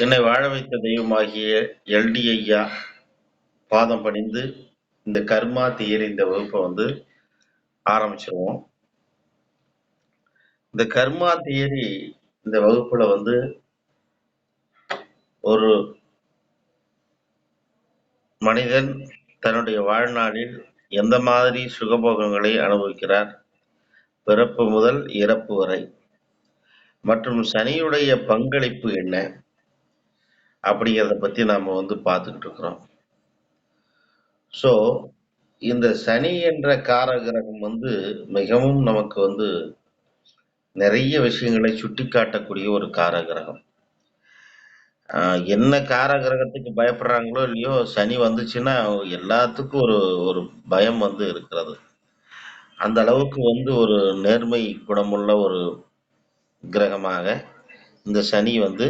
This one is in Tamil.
என்னை வாழ வைத்த தெய்வமாகிய எல்டி ஐயா பாதம் பணிந்து இந்த கர்மா தியரி இந்த வகுப்பை வந்து ஆரம்பிச்சிருவோம். இந்த கர்மா தியரி இந்த வகுப்புல வந்து ஒரு மனிதன் தன்னுடைய வாழ்நாளில் எந்த மாதிரி சுகபோகங்களை அனுபவிக்கிறார்? பிறப்பு முதல் இறப்பு வரை. மற்றும் சனியுடைய பங்களிப்பு என்ன? அப்படிங்கிறத பத்தி நாம வந்து பார்த்துக்கிட்டு இருக்கிறோம். ஸோ இந்த சனி என்ற காரகிரகம் வந்து மிகவும் நமக்கு வந்து நிறைய விஷயங்களை சுட்டிக்காட்டக்கூடிய ஒரு காரகிரகம். கிரகம் என்ன காரகிரகத்துக்கு பயப்படுறாங்களோ இல்லையோ சனி வந்துச்சுன்னா எல்லாத்துக்கும் ஒரு ஒரு பயம் வந்து இருக்கிறது. அந்த அளவுக்கு வந்து ஒரு நேர்மை குணமுள்ள ஒரு கிரகமாக இந்த சனி வந்து